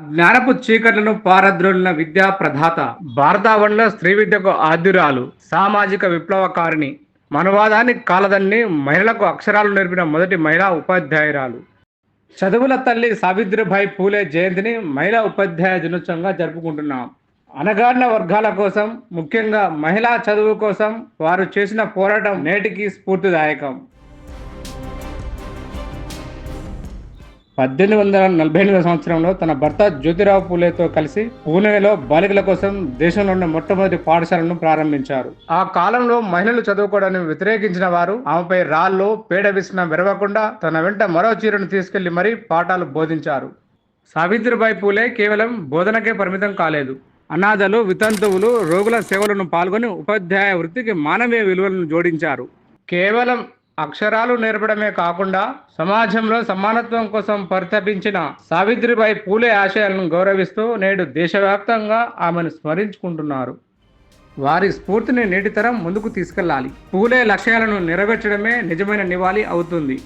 జ్ఞానపు చీకట్లను పారద్రోలిన విద్యా ప్రధాత. భారతావనిలో స్త్రీ విద్యకు ఆద్యురాలు సామాజిక విప్లవకారిణి. మనవాదాన్ని కాలదన్ని మహిళలకు అక్షరాలు నేర్పిన మొదటి మహిళా ఉపాధ్యాయురాలు. చదువుల తల్లి సావిత్రిబాయి పూలే జయంతిని మహిళా ఉపాధ్యాయ దినోత్సవంగా జరుపుకుంటున్నాం. అనగాడిన వర్గాల కోసం ముఖ్యంగా మహిళా చదువు కోసం వారు చేసిన పోరాటం నేటికి స్ఫూర్తిదాయకం. పద్దెనిమిది వందల నలభై ఎనిమిది సంవత్సరంలో తన భర్త జ్యోతిరావు పూలేతో కలిసి పూణేలో బాలికల కోసం దేశంలో ఉన్న మొట్టమొదటి పాఠశాలను ప్రారంభించారు. ఆ కాలంలో మహిళలు చదువుకోవడాన్ని వ్యతిరేకించిన వారు ఆమెపై రాళ్ళు పేడ విసిన విరవకుండా తన వెంట మరో చీరను తీసుకెళ్ళి మరీ పాఠాలు బోధించారు. సావిత్రిబాయి పూలే కేవలం బోధనకే పరిమితం కాలేదు. అనాథలు వితంతువులు రోగుల సేవలను పాల్గొని ఉపాధ్యాయ వృత్తికి మానవీయ విలువలను జోడించారు. కేవలం అక్షరాలు నేర్పడమే కాకుండా సమాజంలో సమానత్వం కోసం పరితపించిన సావిత్రిబాయి పూలే ఆశయాలను గౌరవిస్తూ నేడు దేశవ్యాప్తంగా ఆమెను స్మరించుకుంటున్నారు. వారి స్ఫూర్తిని నేటితరం ముందుకు తీసుకెళ్ళాలి. పూలే లక్ష్యాలను నెరవేర్చడమే నిజమైన నివాళి అవుతుంది.